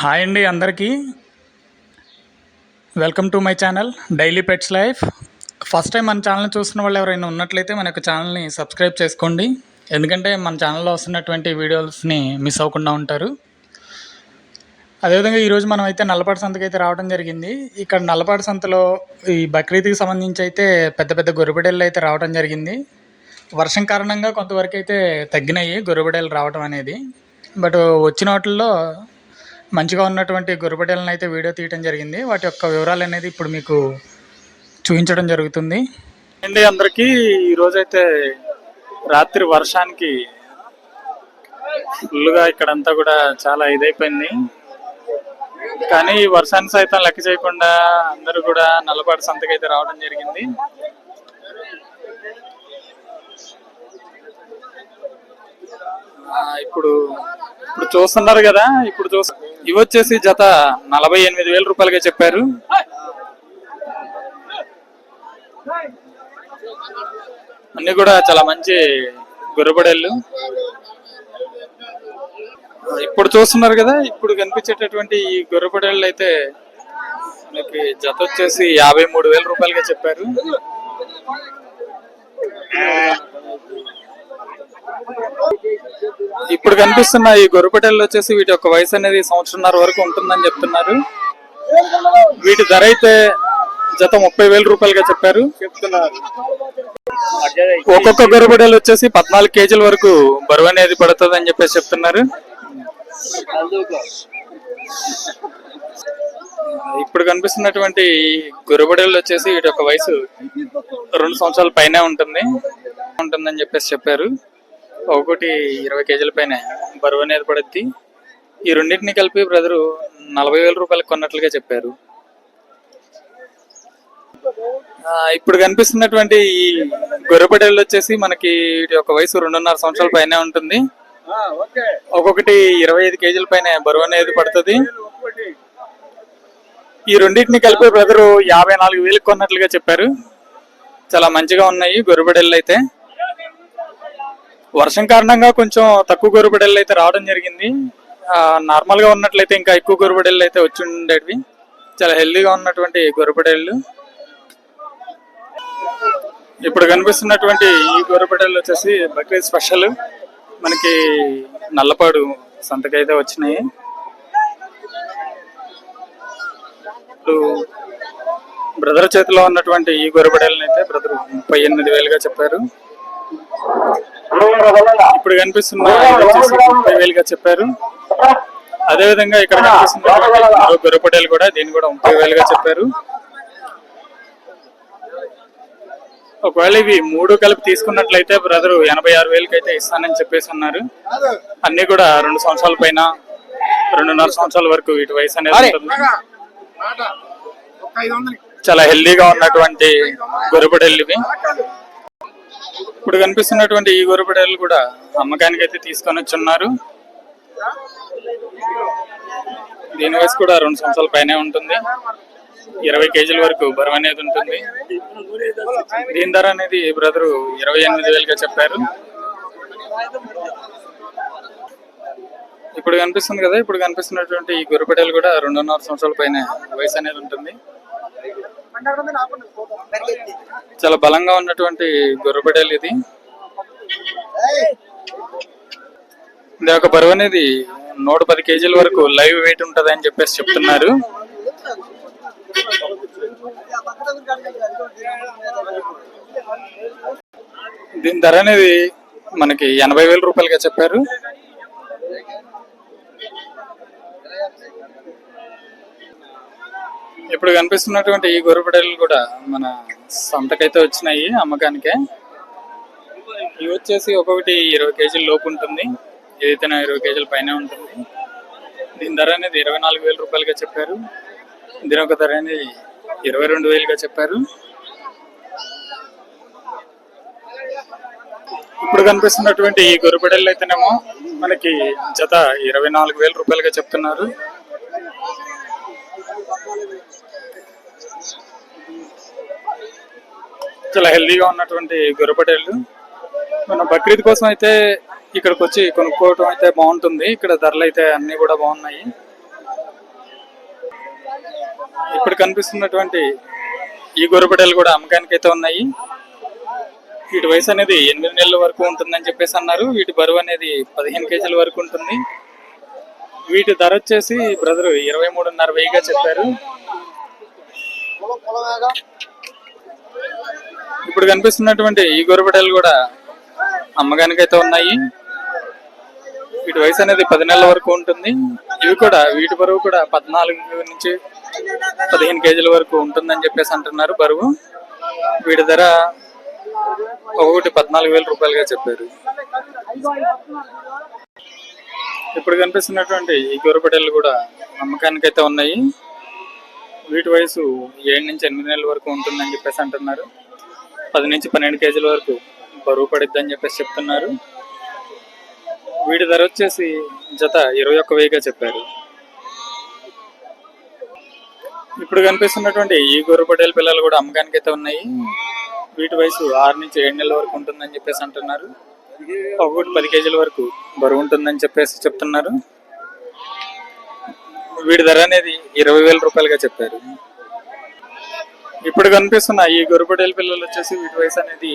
Hi అండి అందరికీ. Welcome to my channel daily pets life first time మన channel చూసిన వాళ్ళు ఎవరైనా ఉన్నట్లయితే మన యొక్క ఛానల్ని సబ్స్క్రైబ్ చేసుకోండి. ఎందుకంటే మన ఛానల్లో వస్తున్నటువంటి వీడియోస్ని మిస్ అవ్వకుండా ఉంటారు. అదేవిధంగా ఈరోజు మనం అయితే నల్లపాటి సంతకి అయితే రావడం జరిగింది. ఇక్కడ నల్లపాటి సంతలో ఈ బక్రీద్కి సంబంధించి అయితే పెద్ద పెద్ద గొర్రెబిడెళ్ళు అయితే రావడం జరిగింది. వర్షం కారణంగా కొంతవరకు అయితే తగ్గినాయి గొర్రెబిడెలు రావడం అనేది. బట్ వచ్చిన వాటిల్లో మంచిగా ఉన్నటువంటి గొర్రెబిడెలను అయితే వీడియో తీయడం జరిగింది. వాటి యొక్క వివరాలు అనేది ఇప్పుడు మీకు చూపించడం జరుగుతుంది. అండి అందరికీ ఈరోజైతే రాత్రి వర్షానికి ఫుల్గా ఇక్కడంతా కూడా చాలా ఇదైపోయింది. కానీ ఈ వర్షాన్ని సైతం లెక్క చేయకుండా అందరూ కూడా నల్లపాటి సంతకి అయితే రావడం జరిగింది. ఇప్పుడు ఇప్పుడు చూస్తున్నారు కదా ఇప్పుడు చూస్తున్నారు ఇవి వచ్చేసి జత నలభై ఎనిమిది వేల రూపాయలుగా చెప్పారు. అన్ని కూడా చాలా మంచి గుర్రబడేళ్ళు. ఇప్పుడు చూస్తున్నారు కదా ఇప్పుడు కనిపించేటటువంటి ఈ గొర్రెపడేళ్ళు అయితే మనకి జత వచ్చేసి యాభై మూడు వేల రూపాయలుగా చెప్పారు. ఇప్పుడు కనిపిస్తున్న ఈ గొర్రెపటేళ్ళు వచ్చేసి వీటి యొక్క వయసు అనేది సంవత్సరంన్నర వరకు ఉంటుందని చెప్తున్నారు. వీటి ధర అయితే జత ముప్పై వేల రూపాయలుగా చెప్పారు. ఒక్కొక్క గొర్రెపటేలు వచ్చేసి పద్నాలుగు కేజీల వరకు బరువు అనేది పడుతుంది అని చెప్పేసి చెప్తున్నారు. ఇప్పుడు కనిపిస్తున్నటువంటి గొర్రెబడేళ్ళు వచ్చేసి వీటి యొక్క వయసు రెండు సంవత్సరాల పైనే ఉంటుంది. ఉంటుందని చెప్పేసి చెప్పారు. ఒకటి ఇరవై కేజీల పైన బరువు అనేది పడుద్ది. ఈ రెండింటిని కలిపి బ్రదరు నలభై వేల రూపాయలకు కొన్నట్లుగా చెప్పారు. ఇప్పుడు కనిపిస్తున్నటువంటి ఈ గొర్రెపడేళ్ళు వచ్చేసి మనకి వీటి యొక్క వయసు రెండున్నర సంవత్సరాల పైనే ఉంటుంది. ఒక్కొక్కటి ఇరవై ఐదు కేజీల పైన బరువు అనేది పడుతుంది. ఈ రెండింటిని కలిపి బ్రదరు యాభై నాలుగు వేలకు కొన్నట్లుగా చెప్పారు. చాలా మంచిగా ఉన్నాయి గొర్రెపడేళ్ళు అయితే. వర్షం కారణంగా కొంచెం తక్కువ గొర్రెబడెళ్ళు అయితే రావడం జరిగింది. నార్మల్గా నార్మల్గా ఉన్నట్లయితే ఇంకా ఎక్కువ గొర్రెబడెళ్ళు అయితే వచ్చి ఉండేవి చాలా హెల్దీగా ఉన్నటువంటి గొర్రెబడేళ్ళు ఇప్పుడు కనిపిస్తున్నటువంటి ఈ గొర్రెబడేళ్ళు వచ్చేసి బక్రీద్ స్పెషల్. మనకి నల్లపాడు సంతకైతే వచ్చినాయి. ఇప్పుడు బ్రదర్ చేతిలో ఉన్నటువంటి ఈ గొర్రెబడేళ్ళని అయితే బ్రదర్ ముప్పై ఎనిమిది వేలుగా చెప్పారు. ఇప్పుడు కనిపిస్తున్న వచ్చేసి ముప్పై వేలుగా చెప్పారు. అదే విధంగా ఇక్కడ కనిపిస్తున్నటువంటి మరో గొర్రెపటేలు కూడా దీన్ని కూడా ముప్పై వేలుగా చెప్పారు. ఒకవేళ ఇవి మూడు కలిపి తీసుకున్నట్లయితే బ్రదర్ ఎనభై ఆరు వేలకి అయితే ఇస్తానని చెప్పేసి అన్నారు. అన్ని కూడా రెండు సంవత్సరాల పైన రెండున్నర సంవత్సరాల వరకు వీటి వయసు అనేది ఉంటుంది. చాలా హెల్దీగా ఉన్నటువంటి గొర్రెపడేళ్ళు ఇవి. ఇప్పుడు కనిపిస్తున్నటువంటి ఈ గొర్రెపడేళ్ళు కూడా అమ్మకానికి అయితే తీసుకొని వచ్చి ఉన్నారు దీని వయసు కూడా రెండు సంవత్సరాల పైనే ఉంటుంది. ఇరవై కేజీల వరకు బరువు అనేది ఉంటుంది. దీని ధర అనేది బ్రదరు ఇరవై ఎనిమిది వేలుగా చెప్పారు. ఇప్పుడు కనిపిస్తుంది కదా ఇప్పుడు కనిపిస్తున్నటువంటి ఈ గుర్రపటేలు కూడా రెండున్నర సంవత్సరాల పైన వయసు అనేది ఉంటుంది. చాలా బలంగా ఉన్నటువంటి గుర్రపటేలు ఇది. ఇది ఒక బరువు అనేది నూట పది కేజీల వరకు లైవ్ వెయిట్ ఉంటది అని చెప్పేసి చెప్తున్నారు. దీని ధర అనేది మనకి ఎనభై వేల రూపాయలుగా చెప్పారు. ఇప్పుడు కనిపిస్తున్నటువంటి ఈ గొర్రెపడేలు కూడా మన సంతకైతే వచ్చినాయి అమ్మకానికే. ఇవి వచ్చేసి ఒక్కొక్కటి ఇరవై కేజీల లోపు ఉంటుంది. ఏదైతే ఇరవై కేజీల పైన ఉంటుంది. దీని ధర అనేది ఇరవై నాలుగు వేల రూపాయలుగా చెప్పారు. దీని ఒక ధర అనేది ఇరవై రెండు వేలుగా చెప్పారు. ఇప్పుడు కనిపిస్తున్నటువంటి ఈ గొర్రెపడేళ్ళు అయితేనేమో మనకి జత ఇరవై నాలుగు వేల రూపాయలుగా చెప్తున్నారు. చాలా హెల్దీగా ఉన్నటువంటి గొర్రెపటేళ్ళు మన బక్రీద్ కోసం అయితే ఇక్కడికి వచ్చి కొనుక్కోవటం అయితే బాగుంటుంది. ఇక్కడ ధరలు అయితే అన్ని కూడా బాగున్నాయి. ఇప్పుడు కనిపిస్తున్నటువంటి ఈ గొర్రెపిడలు కూడా అమ్మకానికి అయితే ఉన్నాయి. వీటి వయసు అనేది ఎనిమిది నెలల వరకు ఉంటుందని చెప్పేసి అన్నారు. వీటి బరువు అనేది పదిహేను కేజీల వరకు ఉంటుంది. వీటి ధర వచ్చేసి బ్రదర్ ఇరవై మూడున్నర వెయ్యిగా చెప్పారు. ఇప్పుడు కనిపిస్తున్నటువంటి ఈ గొర్రెపిడలు కూడా అమ్మకానికి అయితే ఉన్నాయి. వీటి వయసు అనేది పది నెలల వరకు ఉంటుంది. ఇవి కూడా వీటి బరువు కూడా పద్నాలుగు నుంచి పదిహేను కేజీల వరకు ఉంటుందని చెప్పేసి అంటున్నారు బరువు. వీటి ధర ఒకటి పద్నాలుగు వేల రూపాయలుగా చెప్పారు. ఇప్పుడు కనిపిస్తున్నటువంటి ఈ గొర్రెపడేళ్ళు కూడా అమ్మకానికి అయితే ఉన్నాయి. వీటి వయసు ఏడు నుంచి ఎనిమిది నెలల వరకు ఉంటుందని చెప్పేసి అంటున్నారు. పది నుంచి పన్నెండు కేజీల వరకు బరువు పడిద్దని చెప్పేసి చెప్తున్నారు. వీటి ధర వచ్చేసి జత ఇరవై ఒక్క వెయ్యిగా చెప్పారు. ఇప్పుడు కనిపిస్తున్నటువంటి ఈ గొర్రెపడేల పిల్లలు కూడా అమ్మకానికి అయితే ఉన్నాయి. వీటి వయసు ఆరు నుంచి ఏడు నెలల వరకు ఉంటుందని చెప్పేసి అంటున్నారు. ఒకటి పది కేజీల వరకు బరువు ఉంటుందని చెప్పేసి చెప్తున్నారు. వీడి ధర అనేది ఇరవై వేల రూపాయలుగా చెప్పారు. ఇప్పుడు కనిపిస్తున్న ఈ గొర్రెపడేల పిల్లలు వచ్చేసి వీటి వయసు అనేది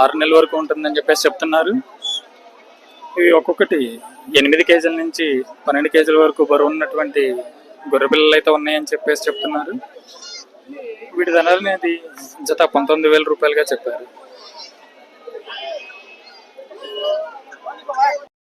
ఆరు నెలల వరకు ఉంటుందని చెప్పేసి చెప్తున్నారు. ఇవి ఒక్కొక్కటి ఎనిమిది కేజీల నుంచి పన్నెండు కేజీల వరకు బరువు ఉన్నటువంటి గొర్రె పిల్లలు అయితే ఉన్నాయని చెప్పేసి చెప్తున్నారు. వీటి ధర అనేది జత పంతొమ్మిది వేల రూపాయలుగా చెప్పారు.